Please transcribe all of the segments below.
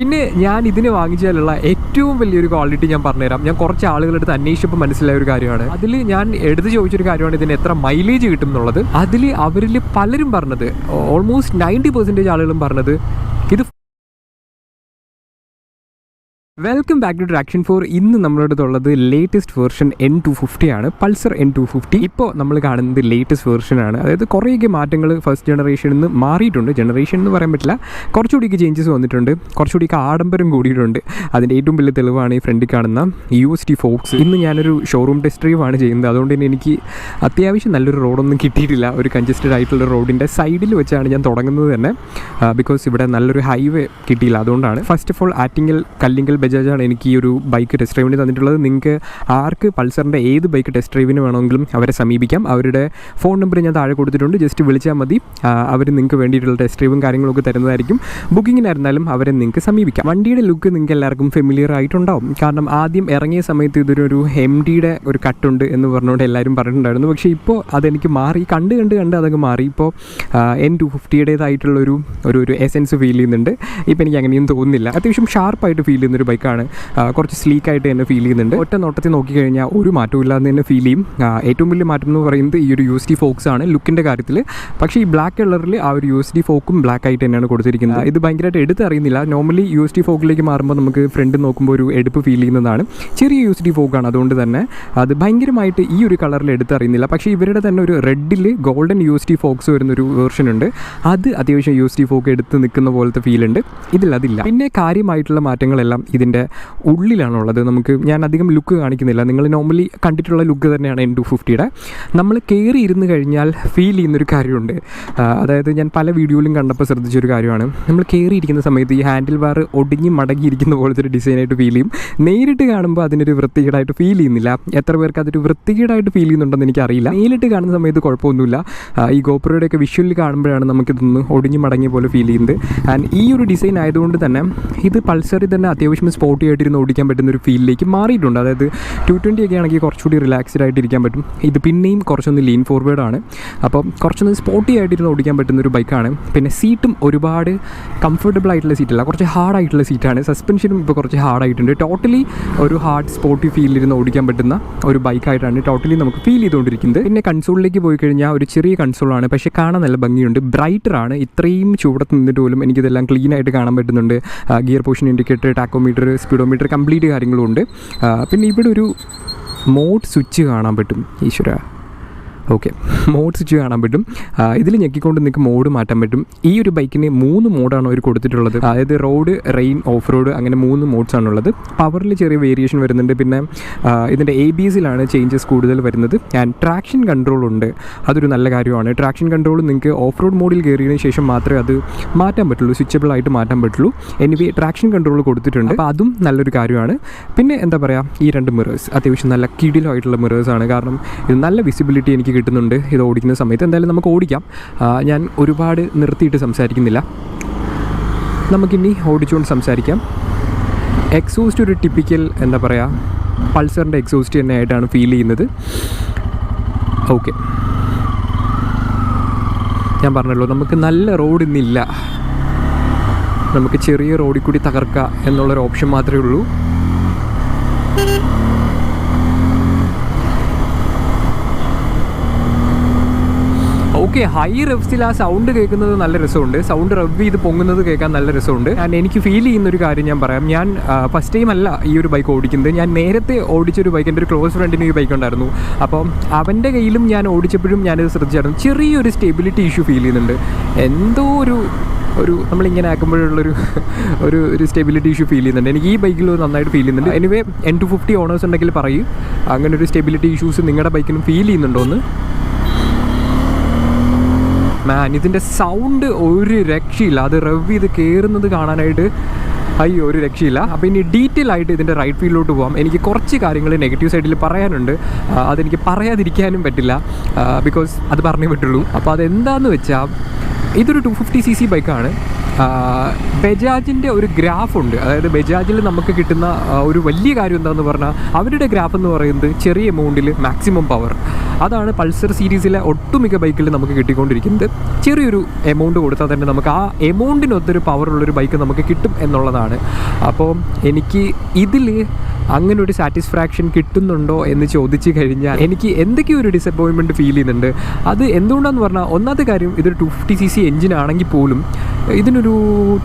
പിന്നെ ഞാൻ ഇതിന് വാങ്ങിച്ചാലുള്ള ഏറ്റവും വലിയൊരു ക്വാളിറ്റി ഞാൻ പറഞ്ഞുതരാം. ഞാൻ കുറച്ച് ആളുകളെടുത്ത് അന്വേഷിച്ചപ്പോൾ മനസ്സിലായ ഒരു കാര്യമാണ്. അതിൽ ഞാൻ എടുത്ത് ചോദിച്ചൊരു കാര്യമാണ് ഇതിന് എത്ര മൈലേജ് കിട്ടും എന്നുള്ളത്. അതിൽ അവരിൽ പലരും പറഞ്ഞത് ഓൾമോസ്റ്റ് നയന്റി പെർസെന്റേജ് ആളുകളും പറഞ്ഞത് welcome back to Traction four ഇന്ന് നമ്മളടുത്ത് അടുത്തുള്ളത് latest version N two fifty ആണ്. പൾസർ എൻ ടു ഫിഫ്റ്റി ഇപ്പോൾ നമ്മൾ കാണുന്നത് ലേറ്റസ്റ്റ് വേർഷൻ ആണ്. അതായത് കുറേയൊക്കെ മാറ്റങ്ങൾ ഫസ്റ്റ് ജനറേഷനിൽ നിന്ന് മാറിയിട്ടുണ്ട്. ജനറേഷൻ എന്ന് പറയാൻ പറ്റില്ല. കുറച്ചുകൂടിയൊക്കെ ചേഞ്ചസ് വന്നിട്ടുണ്ട്. കുറച്ചുകൂടിയൊക്കെ ആഡംബരം കൂടിയിട്ടുണ്ട്. അതിന്റെ ഏറ്റവും വലിയ തെളിവാണ് ഈ ഫ്രണ്ടിൽ കാണുന്ന യു എസ് ടി ഫോക്സ് ഇന്ന് ഞാനൊരു ഷോറൂം ടെസ്റ്റ് ഡ്രൈവാണ് ചെയ്യുന്നത്. അതുകൊണ്ട് തന്നെ എനിക്ക് അത്യാവശ്യം നല്ലൊരു റോഡൊന്നും കിട്ടിയിട്ടില്ല. ഒരു കൺജസ്റ്റഡ് ആയിട്ടുള്ള റോഡിന്റെ സൈഡിൽ വെച്ചാണ് ഞാൻ തുടങ്ങുന്നത് തന്നെ. ബിക്കോസ് ഇവിടെ നല്ലൊരു ഹൈവേ കിട്ടിയില്ല. അതുകൊണ്ടാണ്. First of all Attingal Kallingal ബജാജാണ് എനിക്ക് ഈ ഒരു ബൈക്ക് ടെസ്റ്റ് ഡ്രൈവിന് തന്നിട്ടുള്ളത്. നിങ്ങൾക്ക് ആർക്ക് പൾസറിന്റെ ഏത് ബൈക്ക് ടെസ്റ്റ് ഡ്രൈവിന് വേണമെങ്കിലും അവരെ സമീപിക്കാം. അവരുടെ ഫോൺ നമ്പർ ഞാൻ താഴെ കൊടുത്തിട്ടുണ്ട്. ജസ്റ്റ് വിളിച്ചാൽ മതി. അവർ നിങ്ങൾക്ക് വേണ്ടിയിട്ടുള്ള ടെസ്റ്റ് ഡ്രൈവും കാര്യങ്ങളൊക്കെ തരുന്നതായിരിക്കും. ബുക്കിങ്ങിനായിരുന്നാലും അവരെ നിങ്ങൾക്ക് സമീപിക്കാം. വണ്ടിയുടെ ലുക്ക് നിങ്ങൾക്ക് എല്ലാവർക്കും ഫെമിലിയർ ആയിട്ടുണ്ടാവും. കാരണം ആദ്യം ഇറങ്ങിയ സമയത്ത് ഇതൊരു എം ഡിയുടെ ഒരു കട്ടുണ്ട് എന്ന് പറഞ്ഞുകൊണ്ട് എല്ലാവരും പറഞ്ഞിട്ടുണ്ടായിരുന്നു. പക്ഷേ ഇപ്പോൾ അതെനിക്ക് മാറി. കണ്ട് കണ്ട് കണ്ട് അതങ്ങ് മാറി. ഇപ്പോൾ എൻ ടു ഫിഫ്റ്റിയുടേതായിട്ടുള്ളൊരു ഒരു ഒരു എസെൻസ് ഫീൽ ചെയ്യുന്നുണ്ട്. ഇപ്പോൾ എനിക്ക് അങ്ങനെയൊന്നും തോന്നുന്നില്ല. അത്യാവശ്യം ഷാർപ്പായിട്ട് ഫീൽ ചെയ്യുന്നൊരു ബൈക്കാണ് കുറച്ച് സ്ലീക്കായിട്ട് തന്നെ ഫീൽ ചെയ്യുന്നുണ്ട്. ഒറ്റ നോട്ടത്തിൽ നോക്കിക്കഴിഞ്ഞാൽ ഒരു മാറ്റവും ഇല്ലാതെ തന്നെ ഫീൽ ചെയ്യും. ഏറ്റവും വലിയ മാറ്റം എന്ന് പറയുന്നത് ഈ ഒരു യു എസ് ഡി ഫോക്സ് ആണ് ലുക്കിന്റെ കാര്യത്തിൽ. പക്ഷേ ഈ ബ്ലാക്ക് കളറിൽ ആ ഒരു യു എസ് ഡി ഫോക്കും ബ്ലാക്ക് ആയിട്ട് തന്നെയാണ് കൊടുത്തിരിക്കുന്നത്. ഇത് ഭയങ്കരമായിട്ട് എടുത്തറിയുന്നില്ല നോർമലി യു എസ് ഡി ഫോക്കിലേക്ക് മാറുമ്പോൾ നമുക്ക് ഫ്രണ്ട് നോക്കുമ്പോൾ ഒരു എടുപ്പ് ഫീൽ ചെയ്യുന്നതാണ്. ചെറിയ യു എസ് ഡി ഫോക്കാണ് അതുകൊണ്ട് തന്നെ അത് ഭയങ്കരമായിട്ട് ഈ ഒരു കളറിൽ എടുത്തറിയുന്നില്ല പക്ഷേ ഇവരുടെ തന്നെ ഒരു റെഡിൽ golden U S D forks വരുന്നൊരു വേർഷൻ ഉണ്ട്. അത് അത്യാവശ്യം യു എസ് ഡി ഫോക്ക് എടുത്ത് നിൽക്കുന്ന പോലത്തെ ഫീൽ ഉണ്ട്. ഇതിൽ അതില്ല. പിന്നെ കാര്യമായിട്ടുള്ള മാറ്റങ്ങളെല്ലാം ഇതിന്റെ ഉള്ളിലാണുള്ളത്. നമുക്ക് ഞാൻ അധികം ലുക്ക് കാണിക്കുന്നില്ല. നിങ്ങൾ നോർമലി കണ്ടിട്ടുള്ള ലുക്ക് തന്നെയാണ് എൻ ടു ഫിഫ്റ്റിയുടെ നമ്മൾ കയറി ഇരുന്ന് കഴിഞ്ഞാൽ ഫീൽ ചെയ്യുന്നൊരു കാര്യമുണ്ട്. അതായത് ഞാൻ പല വീഡിയോയിലും കണ്ടപ്പോൾ ശ്രദ്ധിച്ചൊരു കാര്യമാണ്. നമ്മൾ കയറിയിരിക്കുന്ന സമയത്ത് ഈ ഹാൻഡിൽ ബാർ ഒടിഞ്ഞ് മടങ്ങിയിരിക്കുന്ന പോലത്തെ ഒരു ഡിസൈനായിട്ട് ഫീൽ ചെയ്യും. നേരിട്ട് കാണുമ്പോൾ അതിനൊരു വൃത്തികേടായിട്ട് ഫീൽ ചെയ്യുന്നില്ല. എത്ര പേർക്ക് അതൊരു വൃത്തികേടായിട്ട് ഫീൽ ചെയ്യുന്നുണ്ടെന്ന് എനിക്കറിയില്ല. നേരിട്ട് കാണുന്ന സമയത്ത് കുഴപ്പമൊന്നുമില്ല. ഈ ഗോപുരയുടെയൊക്കെ വിഷ്വലിൽ കാണുമ്പോഴാണ് നമുക്കിതൊന്ന് ഒടിഞ്ഞ് മടങ്ങിയ പോലെ ഫീൽ ചെയ്യുന്നത്. ആൻഡ് ഈ ഒരു ഡിസൈൻ ആയതുകൊണ്ട് തന്നെ ഇത് പൾസറിൽ തന്നെ അത്യാവശ്യം സ്പോർട്ടി ആയിട്ടിരുന്ന് ഓടിക്കാൻ പറ്റുന്ന ഒരു ഫീലിലേക്ക് മാറിയിട്ടുണ്ട്. അതായത് ടു ട്വന്റി ഒക്കെ ആണെങ്കിൽ കുറച്ചുകൂടി റിലാക്സ്ഡ് ആയിട്ട് ഇരിക്കാൻ പറ്റും. ഇത് പിന്നെയും കുറച്ചൊന്ന് ലീൻ ഫോർവേഡ് ആണ്. അപ്പോൾ കുറച്ചൊന്ന് സ്പോർട്ടി ആയിട്ടിരുന്ന് ഓടിക്കാൻ പറ്റുന്ന ഒരു ബൈക്കാണ് പിന്നെ സീറ്റും ഒരുപാട് കംഫർട്ടബിൾ ആയിട്ടുള്ള സീറ്റല്ല കുറച്ച് ഹാർഡ് ആയിട്ടുള്ള സീറ്റാണ് സസ്പെൻഷനും ഇപ്പോൾ കുറച്ച് ഹാർഡ് ആയിട്ടുണ്ട്. ടോട്ടലി ഒരു ഹാർഡ് സ്പോർട്ടി ഫീലിരുന്ന് ഓടിക്കാൻ പറ്റുന്ന ഒരു ബൈക്കായിട്ടാണ് ടോട്ടലി നമുക്ക് ഫീൽ ചെയ്തുകൊണ്ടിരിക്കുന്നത്. പിന്നെ കൺസോളിലേക്ക് പോയി കഴിഞ്ഞാൽ ഒരു ചെറിയ കൺസോളാണ് പക്ഷേ കാണാൻ നല്ല ഭംഗിയുണ്ട്. ബ്രൈറ്റർ ആണ്. ഇത്രയും ചൂടത്ത് നിന്നിട്ട് പോലും എനിക്കിതെല്ലാം ക്ലീൻ ആയിട്ട് കാണാൻ പറ്റുന്നുണ്ട്. Gear position indicator tachometer speedometer complete കാര്യങ്ങളും ഉണ്ട് പിന്നെ ഇവിടെ ഒരു മോഡ് സ്വിച്ച് കാണാൻ പറ്റും ഈശ്വര. ഓക്കെ മോഡ് സ്വിച്ച് കാണാൻ പറ്റും. ഇതിൽ ഞെക്കിക്കൊണ്ട് നിങ്ങൾക്ക് മോഡ് മാറ്റാൻ പറ്റും. ഈ ഒരു ബൈക്കിന് മൂന്ന് മോഡാണ് അവർ കൊടുത്തിട്ടുള്ളത്. അതായത് റോഡ് റെയിൻ ഓഫ് റോഡ് അങ്ങനെ മൂന്ന് മോഡ്സ് ആണുള്ളത്. പവറിൽ ചെറിയ വേരിയേഷൻ വരുന്നുണ്ട്. പിന്നെ ഇതിന്റെ എ ബി എസിലാണ് ചേഞ്ചസ് കൂടുതൽ വരുന്നത്. ആൻഡ് ട്രാക്ഷൻ കൺട്രോൾ ഉണ്ട്. അതൊരു നല്ല കാര്യമാണ്. ട്രാക്ഷൻ കൺട്രോൾ നിങ്ങൾക്ക് ഓഫ് റോഡ് മോഡിൽ കയറിയതിന് ശേഷം മാത്രമേ അത് മാറ്റാൻ പറ്റുള്ളൂ. സ്വിച്ചബിൾ ആയിട്ട് മാറ്റാൻ പറ്റുള്ളൂ. എനിവേ ട്രാക്ഷൻ കൺട്രോൾ കൊടുത്തിട്ടുണ്ട്. അപ്പോൾ അതും നല്ലൊരു കാര്യമാണ്. പിന്നെ എന്താ പറയുക ഈ രണ്ട് മിറേഴ്സ് അത്യാവശ്യം നല്ല കിടിലായിട്ടുള്ള മിറേഴ്സ് ആണ്. കാരണം ഇത് നല്ല വിസിബിലിറ്റി എനിക്ക് കിട്ടുന്നുണ്ട് ഇത് ഓടിക്കുന്ന സമയത്ത്. എന്തായാലും നമുക്ക് ഓടിക്കാം. ഞാൻ ഒരുപാട് നിർത്തിയിട്ട് സംസാരിക്കുന്നില്ല. നമുക്കിനി ഓടിച്ചുകൊണ്ട് സംസാരിക്കാം. എക്സോസ്റ്റ് ഒരു ടിപ്പിക്കൽ എന്താ പറയുക പൾസറിന്റെ എക്സോസ്റ്റ് തന്നെ ആയിട്ടാണ് ഫീൽ ചെയ്യുന്നത്. ഓക്കെ ഞാൻ പറഞ്ഞല്ലോ നമുക്ക് നല്ല റോഡ് ഇന്നില്ല. നമുക്ക് ചെറിയ റോഡിൽ കൂടി തകർക്കുക എന്നുള്ളൊരു ഓപ്ഷൻ മാത്രമേ ഉള്ളൂ. ഓക്കെ ഹൈ റെഫ്സിൽ ആ സൗണ്ട് കേൾക്കുന്നത് നല്ല രസമുണ്ട്. സൗണ്ട് റബ് ചെയ്ത് പൊങ്ങുന്നത് കേൾക്കാൻ നല്ല രസമുണ്ട്. ഞാൻ എനിക്ക് ഫീൽ ചെയ്യുന്ന ഒരു കാര്യം ഞാൻ പറയാം. ഞാൻ ഫസ്റ്റ് ടൈം അല്ല ഈ ഒരു ബൈക്ക് ഓടിക്കുന്നത്. ഞാൻ നേരത്തെ ഓടിച്ചൊരു ബൈക്ക് എന്റെ ഒരു ക്ലോസ് ഫ്രണ്ടിന് ഈ ബൈക്ക് ഉണ്ടായിരുന്നു. അപ്പോൾ അവന്റെ കയ്യിലും ഞാൻ ഓടിച്ചപ്പോഴും ഞാനിത് ശ്രദ്ധിച്ചായിരുന്നു. ചെറിയൊരു സ്റ്റെബിലിറ്റി ഇഷ്യൂ ഫീൽ ചെയ്യുന്നുണ്ട്. എന്തോ ഒരു ഒരു നമ്മളിങ്ങനെ ആക്കുമ്പോഴുള്ളൊരു ഒരു ഒരു സ്റ്റെബിലിറ്റി ഇഷ്യൂ ഫീൽ ചെയ്യുന്നുണ്ട്. എനിക്ക് ഈ ബൈക്കിൽ നന്നായിട്ട് ഫീൽ ചെയ്യുന്നുണ്ട്. Anyway N two fifty owners ഉണ്ടെങ്കിൽ പറയും. അങ്ങനെ ഒരു സ്റ്റെബിലിറ്റി ഇഷ്യൂസ് നിങ്ങളുടെ ബൈക്കിനും ഫീൽ ചെയ്യുന്നുണ്ടോ എന്ന് മാൻ ഇതിന്റെ സൗണ്ട് ഒരു രക്ഷയില്ല. അത് റവ് ചെയ്ത് കയറുന്നത് കാണാനായിട്ട് അയ്യോ ഒരു രക്ഷയില്ല. അപ്പോൾ ഇനി ഡീറ്റെയിൽ ആയിട്ട് ഇതിന്റെ റൈറ്റ് ഫീൽഡിലോട്ട് പോകാം എനിക്ക് കുറച്ച് കാര്യങ്ങൾ നെഗറ്റീവ് സൈഡിൽ പറയാനുണ്ട്. അതെനിക്ക് പറയാതിരിക്കാനും പറ്റില്ല. ബിക്കോസ് അത് പറഞ്ഞേ പറ്റുള്ളൂ. അപ്പോൾ അതെന്താന്ന് വെച്ചാൽ ഇതൊരു ടു ഫിഫ്റ്റി സി സി ബൈക്കാണ് ബജാജിന്റെ ഒരു ഗ്രാഫ് ഉണ്ട്. അതായത് ബജാജിൽ നമുക്ക് കിട്ടുന്ന ഒരു വലിയ കാര്യം എന്താണെന്ന് പറഞ്ഞാൽ അവരുടെ ഗ്രാഫ് എന്ന് പറയുന്നത് ചെറിയ എമൗണ്ടിൽ മാക്സിമം പവർ അതാണ് പൾസർ സീരീസിലെ ഒട്ടുമിക്ക ബൈക്കിൽ നമുക്ക് കിട്ടിക്കൊണ്ടിരിക്കുന്നത്. ചെറിയൊരു എമൗണ്ട് കൊടുത്താൽ തന്നെ നമുക്ക് ആ എമൗണ്ടിനൊത്തൊരു പവറുള്ളൊരു ബൈക്ക് നമുക്ക് കിട്ടും എന്നുള്ളതാണ്. അപ്പോൾ എനിക്ക് ഇതിൽ അങ്ങനെ ഒരു സാറ്റിസ്ഫാക്ഷൻ കിട്ടുന്നുണ്ടോ എന്ന് ചോദിച്ചു കഴിഞ്ഞാൽ എനിക്ക് എന്തൊക്കെയോ ഒരു ഡിസപ്പോയിൻമെന്റ് ഫീൽ ചെയ്യുന്നുണ്ട്. അത് എന്തുകൊണ്ടാന്ന് പറഞ്ഞാൽ ഒന്നാമത്തെ കാര്യം ഇതൊരു two fifty C C engine ആണെങ്കിൽ പോലും ഇതിനൊരു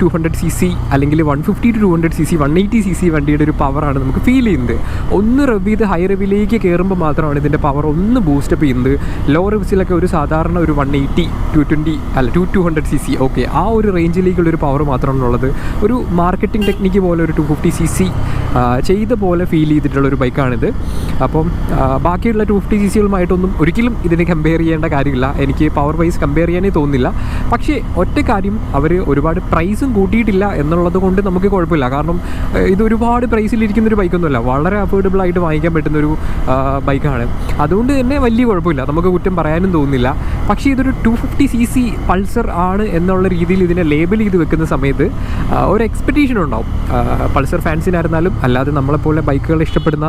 ടു ഹൺഡ്രഡ് സി സി അല്ലെങ്കിൽ one fifty two two hundred C C one eighty C C വണ്ടിയുടെ ഒരു പവറാണ് നമുക്ക് ഫീൽ ചെയ്യുന്നത്. ഒന്ന് റബ് ചെയ്ത് ഹൈ റബിലേക്ക് കയറുമ്പോൾ മാത്രമാണ് ഇതിന്റെ പവർ ഒന്ന് ബൂസ്റ്റപ്പ് ചെയ്യുന്നത്. ലോ റബ്സിലൊക്കെ ഒരു സാധാരണ ഒരു വൺ എയ്റ്റി ടു ട്വന്റി അല്ല two two hundred C C okay ആ ഒരു റേഞ്ചിലേക്കുള്ള ഒരു പവർ മാത്രമാണ് ഉള്ളത്. ഒരു മാർക്കറ്റിംഗ് ടെക്നിക്ക് പോലെ ഒരു ടു ഫിഫ്റ്റി സി സി ചെയ്ത പോലെ ഫീൽ ചെയ്തിട്ടുള്ള ഒരു ബൈക്കാണിത് അപ്പം ബാക്കിയുള്ള ടു ഫിഫ്റ്റി സി സികളുമായിട്ടൊന്നും ഒരിക്കലും ഇതിനെ കമ്പയർ ചെയ്യേണ്ട കാര്യമില്ല. എനിക്ക് പവർ വൈസ് കമ്പയർ ചെയ്യാനേ തോന്നുന്നില്ല. പക്ഷേ ഒറ്റ കാര്യം അവർ ഒരുപാട് പ്രൈസും കൂട്ടിയിട്ടില്ല എന്നുള്ളത് കൊണ്ട് നമുക്ക് കുഴപ്പമില്ല. കാരണം ഇത് ഒരുപാട് പ്രൈസിലിരിക്കുന്ന ഒരു ബൈക്കൊന്നുമല്ല വളരെ അഫോർഡബിൾ ആയിട്ട് വാങ്ങിക്കാൻ പറ്റുന്ന ഒരു ബൈക്കാണ് അതുകൊണ്ട് തന്നെ വലിയ കുഴപ്പമില്ല. നമുക്ക് കുറ്റം പറയാനും തോന്നുന്നില്ല. പക്ഷേ ഇതൊരു two fifty C C Pulsar ആണ് എന്നുള്ള രീതിയിൽ ഇതിനെ ലേബൽ ചെയ്ത് വെക്കുന്ന സമയത്ത് ഒരു എക്സ്പെക്റ്റേഷൻ ഉണ്ടാവും. പൾസർ ഫാൻസിനായിരുന്നാലും അല്ലാതെ നമ്മളെപ്പോലെ ബൈക്കുകൾ ഇഷ്ടപ്പെടുന്ന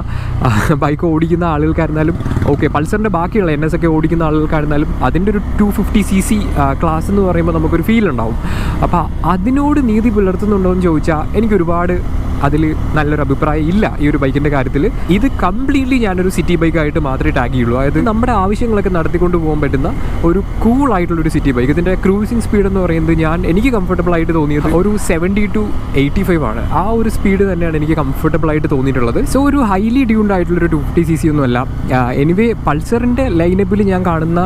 ബൈക്ക് ഓടിക്കുന്ന ആളുകൾക്കായിരുന്നാലും ഓക്കെ പൾസറിന്റെ ബാക്കിയുള്ള എൻ എസ് ഒക്കെ ഓടിക്കുന്ന ആളുകൾക്കായിരുന്നാലും അതിന്റെ ഒരു two fifty C C class എന്ന് പറയുമ്പോൾ നമുക്കൊരു ഫീൽ ഉണ്ടാവും. അപ്പോൾ അതിനോട് നീതി പുലർത്തുന്നുണ്ടോ എന്ന് ചോദിച്ചാൽ എനിക്ക് ഒരുപാട് അതിൽ നല്ലൊരു അഭിപ്രായം ഇല്ല ഈ ഒരു ബൈക്കിന്റെ കാര്യത്തിൽ ഇത് കംപ്ലീറ്റ്ലി ഞാനൊരു സിറ്റി ബൈക്കായിട്ട് മാത്രമേ ടാഗ് ചെയ്യുള്ളൂ. അതായത് നമ്മുടെ ആവശ്യങ്ങളൊക്കെ നടത്തിക്കൊണ്ട് പോകാൻ പറ്റുന്ന ഒരു കൂൾ ആയിട്ടുള്ള ഒരു സിറ്റി ബൈക്ക് ഇതിന്റെ ക്രൂസിങ് സ്പീഡ് എന്ന് പറയുന്നത് ഞാൻ എനിക്ക് കംഫർട്ടബിൾ ആയിട്ട് തോന്നിയത് ഒരു സെവന്റി ടു എയ്റ്റി ഫൈവ് ആണ്. ആ ഒരു സ്പീഡ് തന്നെയാണ് എനിക്ക് കംഫർട്ടബിൾ ആയിട്ട് തോന്നിയിട്ടുള്ളത്. സോ ഒരു ഹൈലി ഡ്യൂൺഡ് ആയിട്ടുള്ള ഒരു ടു ഫിഫ്റ്റി സി സി ഒന്നുമല്ല എനിവേ പൾസറിന്റെ ലൈനപ്പിൽ ഞാൻ കാണുന്ന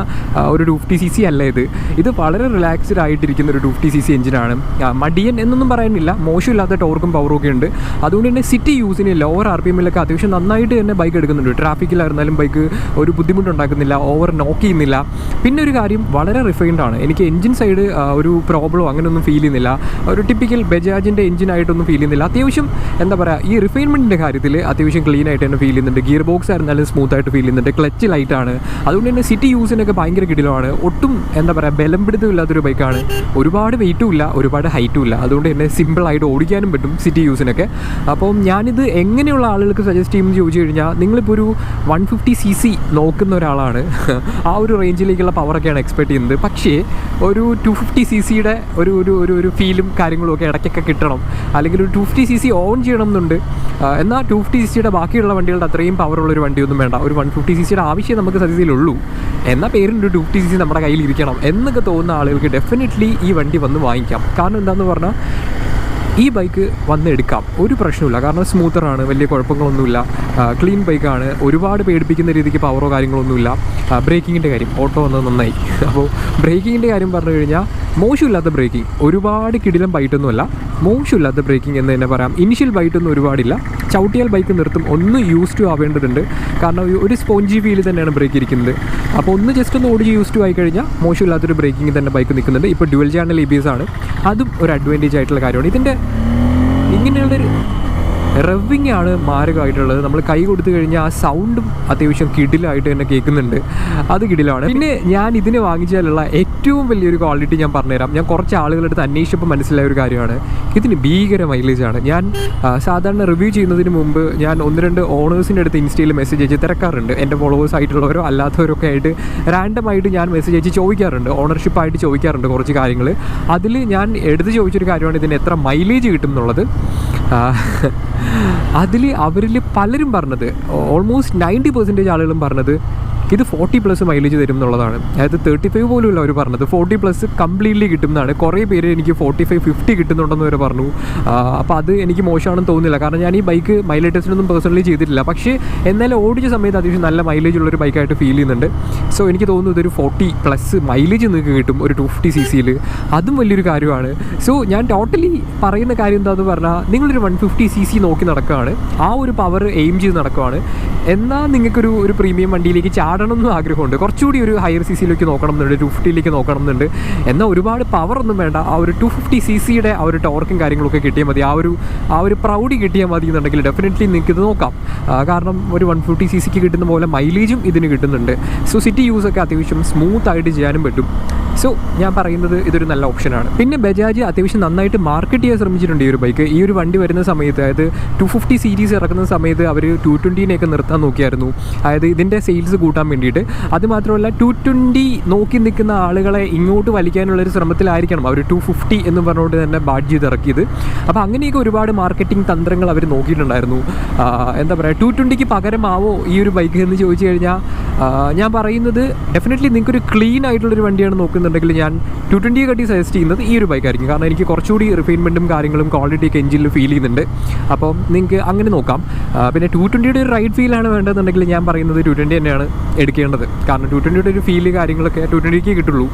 ഒരു ടു ഫിഫ്റ്റി സി സി അല്ല ഇത്. ഇത് വളരെ റിലാക്സ്ഡ് ആയിട്ടിരിക്കുന്ന ഒരു ടു ഫിഫ്റ്റി സി സി എഞ്ചിനാണ് മടിയൻ എന്നൊന്നും പറയാനില്ല മോശമില്ലാത്ത ടോർക്കും പവറും ഒക്കെ ഉണ്ട്. അതുകൊണ്ട് തന്നെ സിറ്റി യൂസിന് ലോവർ ആർ പി എമ്മിലൊക്കെ അത്യാവശ്യം നന്നായിട്ട് തന്നെ ബൈക്ക് എടുക്കുന്നുണ്ട്. ട്രാഫിക്കിലായിരുന്നാലും ബൈക്ക് ഒരു ബുദ്ധിമുട്ടുണ്ടാക്കുന്നില്ല. ഓവർ നോക്ക് ചെയ്യുന്നില്ല. പിന്നെ ഒരു കാര്യം വളരെ റിഫൈൻഡ് ആണ്. എനിക്ക് എഞ്ചിൻ സൈഡ് ഒരു പ്രോബ്ലമോ അങ്ങനെയൊന്നും ഫീൽ ചെയ്യുന്നില്ല. ഒരു ടിപ്പിക്കൽ ബജാജിന്റെ എഞ്ചിനായിട്ടൊന്നും ഫീൽ ചെയ്യുന്നില്ല. അത്യാവശ്യം എന്താ പറയുക ഈ റിഫൈൻമെന്റിന്റെ കാര്യത്തിൽ അത്യാവശ്യം ക്ലീൻ ആയിട്ട് തന്നെ ഫീൽ ചെയ്യുന്നുണ്ട്. ഗിയർ ബോക്സ് ആയിരുന്നാലും സ്മൂത്ത് ആയിട്ട് ഫീൽ ചെയ്യുന്നുണ്ട്. ക്ലച്ച് ലൈറ്റാണ്. അതുകൊണ്ട് തന്നെ സിറ്റി യൂസിനൊക്കെ ഭയങ്കര കിടിലമാണ്. ഒട്ടും എന്താ പറയുക ബലം പിടുത്തമില്ലാത്തൊരു ബൈക്കാണ്. ഒരുപാട് വെയിറ്റും ഇല്ല ഒരുപാട് ഹൈറ്റും ഇല്ല അതുകൊണ്ട് തന്നെ സിമ്പിളായിട്ട് ഓടിക്കാനും പറ്റും സിറ്റി യൂസിനൊക്കെ. അപ്പം ഞാനിത് എങ്ങനെയുള്ള ആളുകൾക്ക് സജസ്റ്റ് ചെയ്യുമെന്ന് ചോദിച്ചു കഴിഞ്ഞാൽ നിങ്ങളിപ്പോൾ ഒരു വൺ ഫിഫ്റ്റി സി സി നോക്കുന്ന ഒരാളാണ്. ആ ഒരു റേഞ്ചിലേക്കുള്ള പവറൊക്കെയാണ് എക്സ്പെക്ട് ചെയ്യുന്നത്. പക്ഷേ ഒരു ടു ഫിഫ്റ്റി സി സിയുടെ ഒരു ഒരു ഒരു ഒരു ഫീലും കാര്യങ്ങളും ഒക്കെ ഇടയ്ക്കൊക്കെ കിട്ടണം. അല്ലെങ്കിൽ ഒരു two fifty C C on ചെയ്യണം എന്നുണ്ട്. എന്നാൽ ടു ഫിഫ്റ്റി സി സിയുടെ ബാക്കിയുള്ള വണ്ടികളുടെ അത്രയും പവറുള്ള ഒരു വണ്ടിയൊന്നും വേണ്ട. ഒരു വൺ ഫിഫ്റ്റി സി സിയുടെ ആവശ്യം നമുക്ക് സത്യത്തിലുള്ളൂ. എന്ന പേരിന്റെ ഒരു ഡ്യൂട്ടി സി സി നമ്മുടെ കയ്യിൽ ഇരിക്കണം എന്നൊക്കെ തോന്നുന്ന ആളുകൾക്ക് ഡെഫിനറ്റ്ലി ഈ വണ്ടി വന്ന് വാങ്ങിക്കാം. കാരണം എന്താണെന്ന് പറഞ്ഞാൽ ഈ ബൈക്ക് വന്ന് എടുക്കാം ഒരു പ്രശ്നമില്ല കാരണം സ്മൂത്തറാണ് വലിയ കുഴപ്പങ്ങളൊന്നുമില്ല. ക്ലീൻ ബൈക്കാണ്. ഒരുപാട് പേടിപ്പിക്കുന്ന രീതിക്ക് പവറോ കാര്യങ്ങളൊന്നുമില്ല. ബ്രേക്കിങ്ങിന്റെ കാര്യം. ഓട്ടോ വന്നത് നന്നായി. അപ്പോൾ ബ്രേക്കിങ്ങിന്റെ കാര്യം പറഞ്ഞു കഴിഞ്ഞാൽ മോശമില്ലാത്ത ബ്രേക്കിംഗ്. ഒരുപാട് കിടിലം ബൈറ്റൊന്നുമല്ല. മോശമില്ലാത്ത ബ്രേക്കിംഗ് എന്ന് തന്നെ പറയാം. ഇനിഷ്യൽ ബൈറ്റൊന്നും ഒരുപാടില്ല. ചവിട്ടിയാൽ ബൈക്ക് നിർത്തും. ഒന്ന് യൂസ് ടു ആവേണ്ടതുണ്ട്. കാരണം ഒരു- സ്പോഞ്ചി ഫീൽ തന്നെയാണ് ബ്രേക്ക് ഇരിക്കുന്നത്. അപ്പോൾ ഒന്ന് ജസ്റ്റ് ഒന്ന് ഓടിച്ച് യൂസ് ടു ആയി കഴിഞ്ഞാൽ മോശമില്ലാത്തൊരു ബ്രേക്കിംഗ് തന്നെ ബൈക്ക് നിൽക്കുന്നുണ്ട്. ഇപ്പോൾ dual channel E B S ആണ്. അതും ഒരു അഡ്വാന്റേജ് ആയിട്ടുള്ള കാര്യമാണ്. ഇതിന്റെ ഇങ്ങനെയുള്ളൊരു റവിങ് ആണ് മാരകമായിട്ടുള്ളത്. നമ്മൾ കൈ കൊടുത്തു കഴിഞ്ഞാൽ ആ സൗണ്ടും അത്യാവശ്യം കിടിലായിട്ട് തന്നെ കേൾക്കുന്നുണ്ട്. അത് കിടിലാണ്. പിന്നെ ഞാൻ ഇതിന് വാങ്ങിച്ചാലുള്ള ഏറ്റവും വലിയൊരു ക്വാളിറ്റി ഞാൻ പറഞ്ഞുതരാം. ഞാൻ കുറച്ച് ആളുകളുടെ അടുത്ത് അന്വേഷിച്ചപ്പോൾ മനസ്സിലായ ഒരു കാര്യമാണ്. ഇതിന് ഭീകര മൈലേജ് ആണ്. ഞാൻ സാധാരണ റിവ്യൂ ചെയ്യുന്നതിന് മുമ്പ് ഞാൻ ഒന്ന് രണ്ട് ഓണേഴ്സിന്റെ അടുത്ത് ഇൻസ്റ്റയിൽ മെസ്സേജ് അയച്ച് തിരക്കാറുണ്ട്. എന്റെ ഫോളോവേഴ്സ് ആയിട്ടുള്ളവരോ അല്ലാത്തവരൊക്കെ ആയിട്ട് റാൻഡമായിട്ട് ഞാൻ മെസ്സേജ് അയച്ച് ചോദിക്കാറുണ്ട്. ഓണർഷിപ്പായിട്ട് ചോദിക്കാറുണ്ട് കുറച്ച് കാര്യങ്ങൾ അതിൽ ഞാൻ എടുത്ത് ചോദിച്ചൊരു കാര്യമാണ് ഇതിന് എത്ര മൈലേജ് കിട്ടും എന്നുള്ളത്. അതിൽ അവരിൽ പലരും പറഞ്ഞത് ഓൾമോസ്റ്റ് നയന്റി പെർസെന്റേജ് ആളുകളും പറഞ്ഞത് ഇത് ഫോർട്ടി പ്ലസ് മൈലേജ് തരും എന്നുള്ളതാണ് അതായത് തേർട്ടി ഫൈവ് പോലും ഇല്ല അവർ പറഞ്ഞത്. ഫോർട്ടി പ്ലസ് കംപ്ലീറ്റ്ലി കിട്ടും എന്നാണ് കുറേ പേര് എനിക്ക് ഫോർട്ടി ഫൈവ് ഫിഫ്റ്റി കിട്ടുന്നുണ്ടെന്ന് വരെ പറഞ്ഞു. അപ്പോൾ അത് എനിക്ക് മോശമാണെന്ന് തോന്നുന്നില്ല. കാരണം ഞാൻ ഈ ബൈക്ക് മൈലേജ് ടെസ്റ്റിനൊന്നും പേഴ്സണലി ചെയ്തിട്ടില്ല. പക്ഷേ എന്നാലും ഓടിച്ച സമയത്ത് അത്യാവശ്യം നല്ല മൈലേജ് ഉള്ളൊരു ബൈക്കായിട്ട് ഫീൽ ചെയ്യുന്നുണ്ട്. സോ എനിക്ക് തോന്നുന്നു ഇതൊരു ഫോർട്ടി പ്ലസ് മൈലേജ് നിങ്ങൾക്ക് കിട്ടും. ഒരു ടു ഫിഫ്റ്റി സി സിയിൽ അതും വലിയൊരു കാര്യമാണ്. സോ ഞാൻ ടോട്ടലി പറയുന്ന കാര്യം എന്താന്ന് പറഞ്ഞാൽ നിങ്ങളൊരു വൺ ഫിഫ്റ്റി സി സി നോക്കി നടക്കുകയാണ് ആ ഒരു പവർ എയിം ചെയ്ത് നടക്കുകയാണ് എന്നാൽ നിങ്ങൾക്കൊരു ഒരു പ്രീമിയം വണ്ടിയിലേക്ക് ചാടണം എന്നും ആഗ്രഹമുണ്ട്. കുറച്ചുകൂടി ഒരു ഹയർ സി സിയിലേക്ക് നോക്കണം എന്നുണ്ട് ടു ഫിഫ്റ്റിയിലേക്ക് നോക്കണം എന്നുണ്ട് എന്നാൽ ഒരുപാട് പവർ ഒന്നും വേണ്ട. ആ ഒരു ടു ഫിഫ്റ്റി സി സിയുടെ ആ ഒരു ടോർക്കും കാര്യങ്ങളൊക്കെ കിട്ടിയാൽ മതി. ആ ഒരു ആ ഒരു പ്രൗഡി കിട്ടിയാൽ മതി എന്നുണ്ടെങ്കിൽ ഡെഫിനറ്റ്ലി നിങ്ങൾക്ക് ഇത് നോക്കാം കാരണം ഒരു വൺ ഫിഫ്റ്റി സി സിക്ക് കിട്ടുന്ന പോലെ മൈലേജും ഇതിന് കിട്ടുന്നുണ്ട്. സോ സിറ്റി യൂസൊക്കെ അത്യാവശ്യം സ്മൂത്ത് ആയിട്ട് ചെയ്യാനും പറ്റും. സോ ഞാൻ പറയുന്നത് ഇതൊരു നല്ല ഓപ്ഷനാണ് പിന്നെ ബജാജ് അത്യാവശ്യം നന്നായിട്ട് മാർക്കറ്റ് ചെയ്യാൻ ശ്രമിച്ചിട്ടുണ്ട് ഈ ഒരു ബൈക്ക് ഈ ഒരു വണ്ടി വരുന്ന സമയത്ത് അതായത് ടു ഫിഫ്റ്റി സീരീസ് ഇറക്കുന്ന സമയത്ത് അവർ ടു ട്വന്റീനെയൊക്കെ നിർത്താൻ നോക്കിയായിരുന്നു. അതായത് ഇതിന്റെ സെയിൽസ് കൂട്ടാൻ വേണ്ടിയിട്ട്. അതുമാത്രമല്ല ടു ട്വന്റി നോക്കി നിൽക്കുന്ന ആളുകളെ ഇങ്ങോട്ട് വലിക്കാനുള്ളൊരു ശ്രമത്തിലായിരിക്കണം അവർ ടു ഫിഫ്റ്റി എന്ന് പറഞ്ഞുകൊണ്ട് തന്നെ ബാഡ് ചെയ്ത് ഇറക്കിയത്. അപ്പോൾ അങ്ങനെയൊക്കെ ഒരുപാട് മാർക്കറ്റിംഗ് തന്ത്രങ്ങൾ അവർ നോക്കിയിട്ടുണ്ടായിരുന്നു. എന്താ പറയുക ടു ട്വന്റിക്ക് പകരമാവോ ഈ ഒരു ബൈക്ക് എന്ന് ചോദിച്ചു കഴിഞ്ഞാൽ ഞാൻ പറയുന്നത് ഡെഫിനറ്റ്ലി നിങ്ങൾക്കൊരു ക്ലീൻ ആയിട്ടുള്ളൊരു വണ്ടിയാണ് നോക്കുന്നുണ്ടെങ്കിൽ ഞാൻ ടു ട്വന്റിയെ കട്ടി സജസ്റ്റ് ചെയ്യുന്നത് ഈ ഒരു ബൈക്കായിരിക്കും കാരണം എനിക്ക് കുറച്ചുകൂടി റിഫൈൻമെന്റും കാര്യങ്ങളും ക്വാളിറ്റിയൊക്കെ എഞ്ചിനിൽ ഫീൽ ചെയ്യുന്നുണ്ട് അപ്പോൾ നിങ്ങൾക്ക് അങ്ങനെ നോക്കാം പിന്നെ ടു ട്വന്റിയുടെ ഒരു റൈഡ് ഫീലാണ് വേണ്ടതെന്നുണ്ടെങ്കിൽ ഞാൻ പറയുന്നത് ടു ട്വന്റി തന്നെയാണ് എടുക്കേണ്ടത് കാരണം ടു ട്വന്റിയുടെ ഒരു ഫീൽ കാര്യങ്ങളൊക്കെ ടു ട്വന്റിക്ക് കിട്ടുള്ളൂ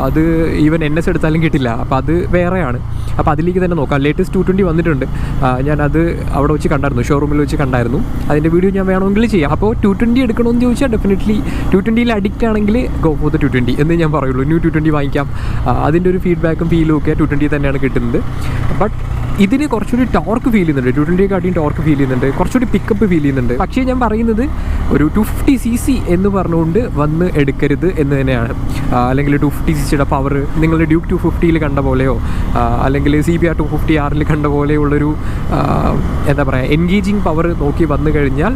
അത് ഈവൻ എൻ എസ് എടുത്താലും കിട്ടില്ല അപ്പോൾ അത് വേറെയാണ് അപ്പോൾ അതിലേക്ക് തന്നെ നോക്കാം ലേറ്റസ്റ്റ് ടു ട്വന്റി വന്നിട്ടുണ്ട് ഞാനത് അവിടെ വെച്ച് കണ്ടായിരുന്നു ഷോറൂമിൽ വെച്ച് കണ്ടായിരുന്നു അതിന്റെ വീഡിയോ ഞാൻ വേണമെങ്കിൽ ചെയ്യാം അപ്പോൾ ടു ട്വന്റി എടുക്കണമെന്ന് ചോദിച്ചാൽ ഡെഫിനറ്റ്ലി ടു ട്വന്റിയിൽ അഡിക്റ്റ് ആണെങ്കിൽ go for the two twenty എന്ന് ഞാൻ പറയുള്ളൂ ന്യൂ ടു ട്വന്റി വാങ്ങിക്കാം. അതിന്റെ ഒരു ഫീഡ്ബാക്കും ഫീലും ഒക്കെ ടു ട്വന്റി തന്നെയാണ് കിട്ടുന്നത്. ബട്ട് ഇതിന് കുറച്ചുകൂടി ടോർക്ക് ഫീൽ ചെയ്യുന്നുണ്ട്. ടു ട്വന്റി കാട്ടിയും ടോർക്ക് ഫീൽ ചെയ്യുന്നുണ്ട്. കുറച്ചുകൂടി പിക്കപ്പ് ഫീൽ ചെയ്യുന്നുണ്ട്. പക്ഷേ ഞാൻ പറയുന്നത് ഒരു ടു ഫിഫ്റ്റി സി സി എന്ന് പറഞ്ഞുകൊണ്ട് വന്ന് എടുക്കരുത് എന്ന് തന്നെയാണ്. അല്ലെങ്കിൽ ടു ഫിഫ്റ്റി സി സിയുടെ പവർ നിങ്ങൾ ഡ്യൂക്ക് ടു ഫിഫ്റ്റിയിൽ കണ്ട പോലെയോ അല്ലെങ്കിൽ C B R two fifty ആറിൽ കണ്ട പോലെയുള്ളൊരു എന്താ പറയുക എൻഗേജിങ് പവർ നോക്കി വന്നു കഴിഞ്ഞാൽ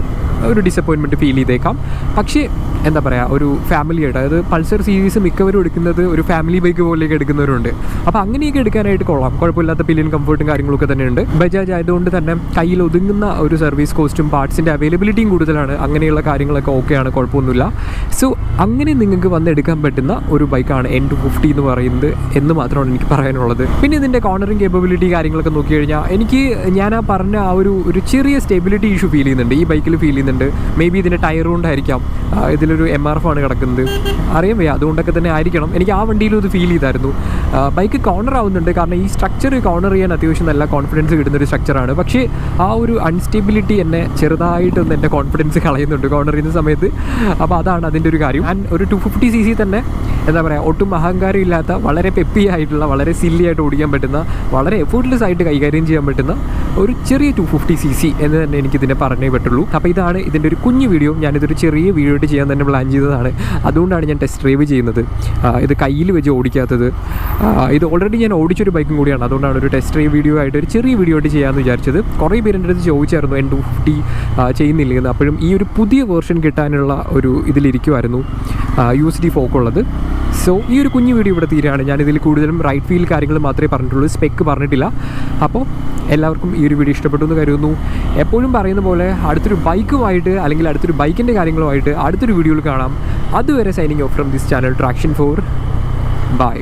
ഒരു ഡിസപ്പോയിൻമെന്റ് ഫീൽ ചെയ്തേക്കാം. പക്ഷേ എന്താ പറയുക ഒരു ഫാമിലി ആയിട്ട്. അതായത് പൾസർ സീരീസ് മിക്കവരും എടുക്കുന്നത് ഒരു ഫാമിലി ബൈക്ക് പോലെയൊക്കെ എടുക്കുന്നവരുണ്ട്. അപ്പോൾ അങ്ങനെയൊക്കെ എടുക്കാനായിട്ട് കൊള്ളാം. കുഴപ്പമില്ലാത്ത പില്ലിയൻ കംഫർട്ടും കാര്യങ്ങളൊക്കെ തന്നെയുണ്ട്. ബജാജ് ആയതുകൊണ്ട് തന്നെ കയ്യിൽ ഒതുങ്ങുന്ന ഒരു സർവീസ് കോസ്റ്റും പാർട്സിന്റെ അവൈലബിലിറ്റിയും കൂടുതലാണ്. അങ്ങനെയുള്ള കാര്യങ്ങളൊക്കെ ഓക്കെയാണ് കുഴപ്പമൊന്നുമില്ല. സോ അങ്ങനെ നിങ്ങൾക്ക് വന്നെടുക്കാൻ പറ്റുന്ന ഒരു ബൈക്കാണ് എൻ ടു ഫിഫ്റ്റി എന്ന് പറയുന്നത് എന്ന് മാത്രമാണ് എനിക്ക് പറയാനുള്ളത്. പിന്നെ ഇതിന്റെ കോർണറിങ് കേപ്പബിലിറ്റി കാര്യങ്ങളൊക്കെ നോക്കി കഴിഞ്ഞാൽ എനിക്ക് ഞാൻ ആ പറഞ്ഞ ആ ഒരു ഒരു ചെറിയ സ്റ്റെബിലിറ്റി ഇഷ്യൂ ഫീൽ ചെയ്യുന്നുണ്ട്. ഈ ബൈക്കിൽ ഫീൽ ചെയ്യുന്നുണ്ട്. മേ ബി ഇതിന്റെ ടയർ കൊണ്ടായിരിക്കാം. ആ, ഇതിലൊരു എം ആർ എഫ് ആണ് കിടക്കുന്നത്. അറിയാൻ വയ്യ. അതുകൊണ്ടൊക്കെ തന്നെ ആയിരിക്കണം. എനിക്ക് ആ വണ്ടിയിലും ഇത് ഫീൽ ചെയ്തായിരുന്നു. ബൈക്ക് കോർണർ ആവുന്നുണ്ട്. കാരണം ഈ സ്ട്രക്ചർ കോർണർ ചെയ്യാൻ അത്യാവശ്യം നല്ല കോൺഫിഡൻസ് കിട്ടുന്ന ഒരു സ്ട്രക്ചറാണ് പക്ഷേ ആ ഒരു അൺസ്റ്റെബിലിറ്റി എന്നെ ചെറുതായിട്ടൊന്ന് എന്റെ കോൺഫിഡൻസ് കളയുന്നുണ്ട് കോർണർ ചെയ്യുന്ന സമയത്ത്. അപ്പോൾ അതാണ് അതിന്റെ ഒരു കാര്യം. ആൻഡ് ഒരു ടു ഫിഫ്റ്റി സി സി തന്നെ എന്താ പറയുക ഒട്ടും അഹങ്കാരം ഇല്ലാത്ത വളരെ പെപ്പി ആയിട്ടുള്ള വളരെ സില്ലി ആയിട്ട് ഓടിക്കാൻ പറ്റുന്ന വളരെ എഫേർട്ട്ലെസ് ആയിട്ട് കൈകാര്യം ചെയ്യാൻ പറ്റുന്ന ഒരു ചെറിയ ടു ഫിഫ്റ്റി സി സി എന്ന് തന്നെ എനിക്കിതിനെ പറഞ്ഞേ പറ്റുള്ളൂ. അപ്പോൾ ഇതാണ് ഇതിന്റെ ഒരു കുഞ്ഞു വീഡിയോ ഞാനിതൊരു ചെറിയ വീഡിയോ ആയിട്ട് ചെയ്യാൻ തന്നെ പ്ലാൻ ചെയ്തതാണ്. അതുകൊണ്ടാണ് ഞാൻ ടെസ്റ്റ് ഡ്രൈവ് ചെയ്യുന്നത്. ഇത് കയ്യിൽ വെച്ച് ഓടിക്കാത്തത്. ഇത് ഓൾറെഡി ഞാൻ ഓടിച്ചൊരു ബൈക്കും കൂടിയാണ്. അതുകൊണ്ടാണ് ഒരു ടെസ്റ്റ് ഡ്രൈവ് വീഡിയോ ആയിട്ട് ഒരു ചെറിയ വീഡിയോ ആയിട്ട് ചെയ്യാമെന്ന് വിചാരിച്ചത്. കുറേ പേരെന്റെ അടുത്ത് ചോദിച്ചായിരുന്നു എൻ ടു ഫിഫ്റ്റി ചെയ്യുന്നില്ല എന്ന്. അപ്പോഴും ഈ ഒരു പുതിയ വേർഷൻ കിട്ടാനുള്ള ഒരു ഇതിലിരിക്കുമായിരുന്നു യു എസ് ഡി ഫോക്കുള്ളത് സോ ഈ ഒരു കുഞ്ഞു വീഡിയോ ഇവിടെ തീരാണ് ഞാനിതിൽ കൂടുതലും റൈറ്റ് ഫീൽ കാര്യങ്ങൾ മാത്രമേ പറഞ്ഞിട്ടുള്ളൂ. സ്പെക്ക് പറഞ്ഞിട്ടില്ല. അപ്പോൾ എല്ലാവർക്കും ഈ ഒരു വീഡിയോ ഇഷ്ടപ്പെട്ടു എന്ന് കരുതുന്നു. എപ്പോഴും പറയുന്ന പോലെ അടുത്തൊരു ബൈക്കുമായിട്ട് അല്ലെങ്കിൽ അടുത്തൊരു ബൈക്കിന്റെ കാര്യങ്ങളുമായിട്ട് അടുത്തൊരു വീഡിയോയിൽ കാണാം. അതുവരെ signing off from this channel Traction four bye